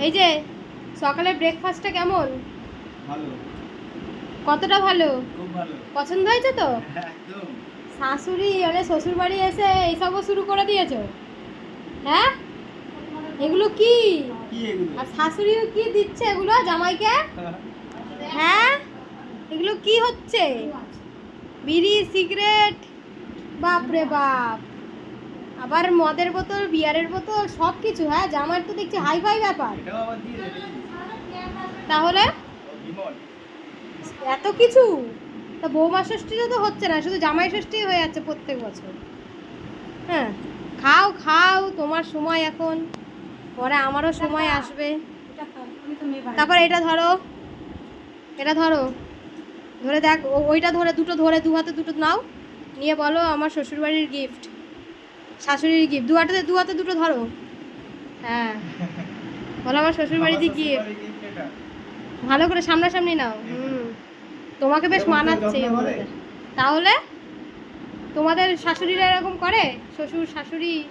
এই যে সকালে ব্রেকফাস্টটা কেমন? ভালো। কতটা ভালো? খুব ভালো। পছন্দ হয়েছে তো? একদম। শাশুড়ি মানে শ্বশুর বাড়ি এসে এইসবও শুরু করে দিয়েছ? হ্যাঁ? এগুলো কি? কি এগুলো? আর শাশুড়িও কি দিচ্ছে এগুলো জামাইকে? হ্যাঁ। এগুলো কি হচ্ছে? বিড়ি সিগারেট? বাপ রে বাপ। আবার মদের বোতল বিয়ারের বোতল সব কিছু হ্যাঁ? জামাইয়ের তো দেখছি হাই ফাই ব্যাপার তাহলে? এত কিছু? তা বৌমা ষষ্ঠীটা তো হচ্ছে না শুধু জামাই ষষ্ঠী হয়ে যাচ্ছে প্রত্যেক বছর। হ্যাঁ? খাও খাও তোমার সময় এখন। পরে আমারও সময় আসবে। তারপর এটা ধরো। এটা ধরো। ধরে দেখ ওইটা ধরে দুটো ধরে দু হাতে দুটো নাও। নিয়ে বলো আমার শ্বশুরবাড়ির গিফট শাশুড়ির গিফট দু হাতে দু হাতে দুটো ধরো। হ্যাঁ। বলো আমার শ্বশুরবাড়িতে গিফট শ্বশুরবাড়ির ভালো করে সামনাসামনি নাও। হুম। তোমাকে বেশ মানাচ্ছে। তাহলে তোমাদের শাশুড়িরা এরকম করে? শ্বশুর শাশুড়ি?